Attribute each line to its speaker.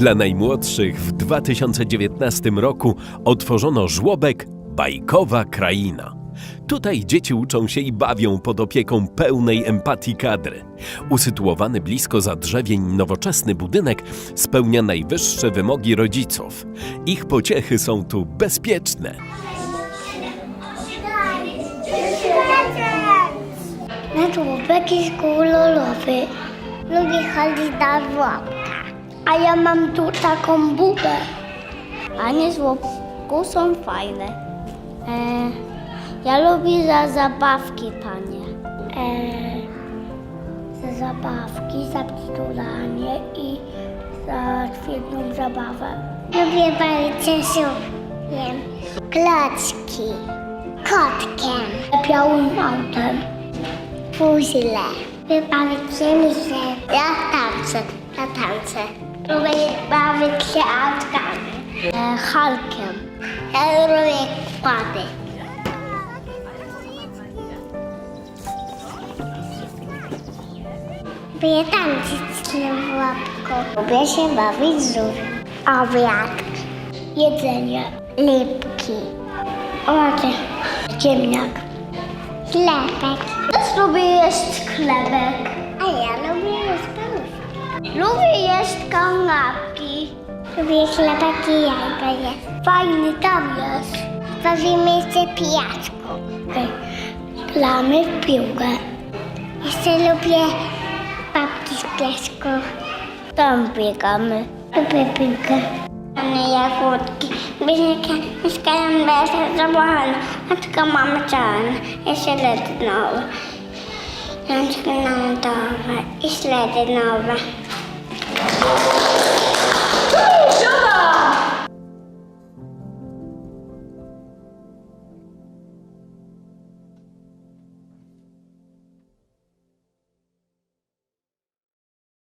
Speaker 1: Dla najmłodszych w 2019 roku otworzono żłobek Bajkowa Kraina. Tutaj dzieci uczą się i bawią pod opieką pełnej empatii kadry. Usytuowany blisko zadrzewień nowoczesny budynek spełnia najwyższe wymogi rodziców. Ich pociechy są tu bezpieczne.
Speaker 2: Na żłobek jest kolorowy. Lubię chodzić na żłobka. A ja mam tu taką bubę. Panie żłobku są fajne. E, ja lubię za zabawki, panie. E, za zabawki, za bzduranie i za świetną zabawę. Lubię się żółwiem, klocki, kotkiem, białym autem, puzzle. Wybawić się misę. Ja tańczę, ja tańczę. Lubię bawić się autkami. E, Hulkiem. Ja lubię kłady. Lubię tańczyć z łapką. Lubię się bawić z żółwiem. Obiad. Jedzenie. Lipki. Owoce. Ziemniak. Chlebek. Też lubię jeść chlebek. A ja lubię Lubię jeść kanapki. Lubię chlebek i jajka jeść. Fajny tam jest. Bawimy się pijaczką. Plamy w piłkę. Jeszcze lubię babki z piasku. Tam biegamy. Lubię piłkę. Mamy jagódki. Bliźniaki mieszkają bez zabrane. Matka mamy czarne i śledy nowe. Rączki narodowe i śledy nowe. Lord.